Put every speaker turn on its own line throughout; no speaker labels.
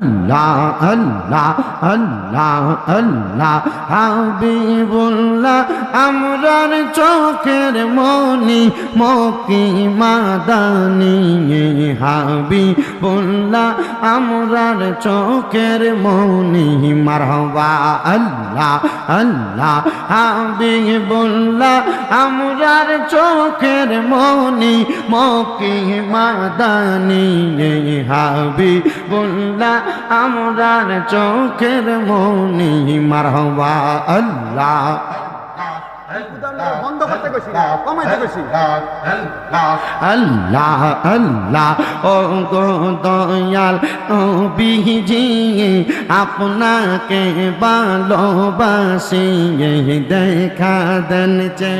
Hmm. আল্লাহ আল্লাহ আল্লাহ আল্লাহ। হাবিবুল্লাহ, আমরার চোখের মনি মকি মাদানি। হাবিবুল্লাহ, আমরার চোখের মনি। মারহবা, আল্লাহ আল্লাহ। হাবিবুল্লাহ, আমরার চোখের মনি মকি মাদানি। হাবিবুল্লাহ আমরার চোখের মনি মারহবা আল্লাহ।
বন্ধ করতে গেছি কমাইতে গেছি
আল্লাহ আল্লাহ। ও গো দয়াল নবীজি আপনাকে ভালোবাসি দেখা দেন যে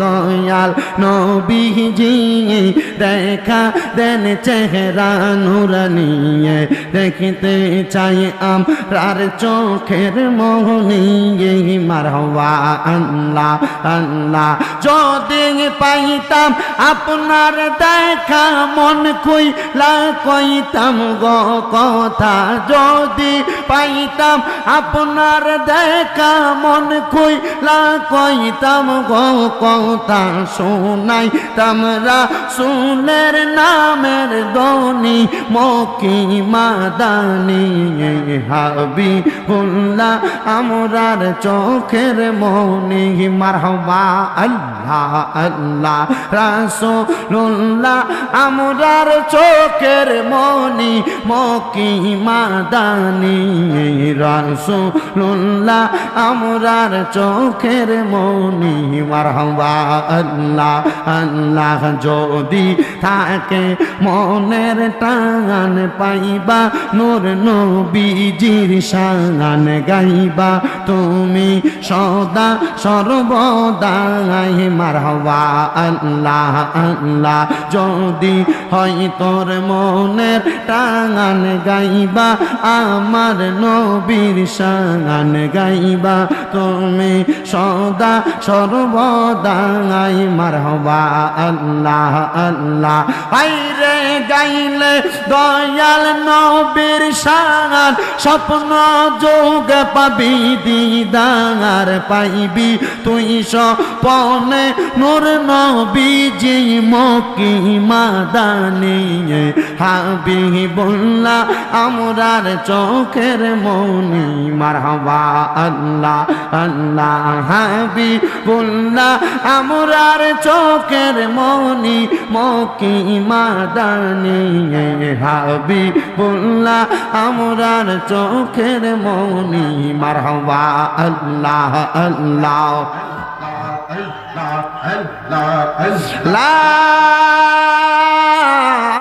দয়াল নবীজি দেখা দেন চেহারা নুরানিয়ে দেখিতে চাই আমরার চোখের মোহনিয়ে মারহবা আল্লাহ। আল্লাহ। যদি পাইতাম আপনার দেখা মন কইলা কইতাম গো কথা। যদি পাইতাম আপনার দেখা মন কইলা কইতাম গো কথা। শোনাই তামরা সুনের নামের দনি মকি মাদানি হাবি বললা আমরার চোখের মনি মারহবা, আল্লাহ আল্লাহ, রাসূলুল্লাহ, আমরার চোখের মনি, মকি মাদানি, রাসূলুল্লাহ, আমরার চোখের মনি, মারহবা, আল্লাহ আল্লাহ, যদি থাকে মনের টান পাইবা, নূর নবীজির শান গাইবা, তুমি সদা সর্বদাই মারহবা, আল্লাহ আল্লাহ। যদি হয় তোর মনের টান গাইবা, আমার নবীর শান গাইবা। তুমি সদা সর্বদাই মারহবা, আল্লাহ আল্লাহ। হাইরে গাইলে দয়াল নবীর শান, স্বপ্ন যোগ পাবি, দিদার পাইবি। তুই সপনে নূর নবীজি মকি মাদানি। হাবি বললা আমরার চোখের মনি। মারহাবা আল্লাহ আল্লাহ হাবি বললা আমরার চোখের মনি মকি মাদানি। হাবি বললা আমরার চোখের মনি। মারহাবা আল্লাহ আল্লাহ লা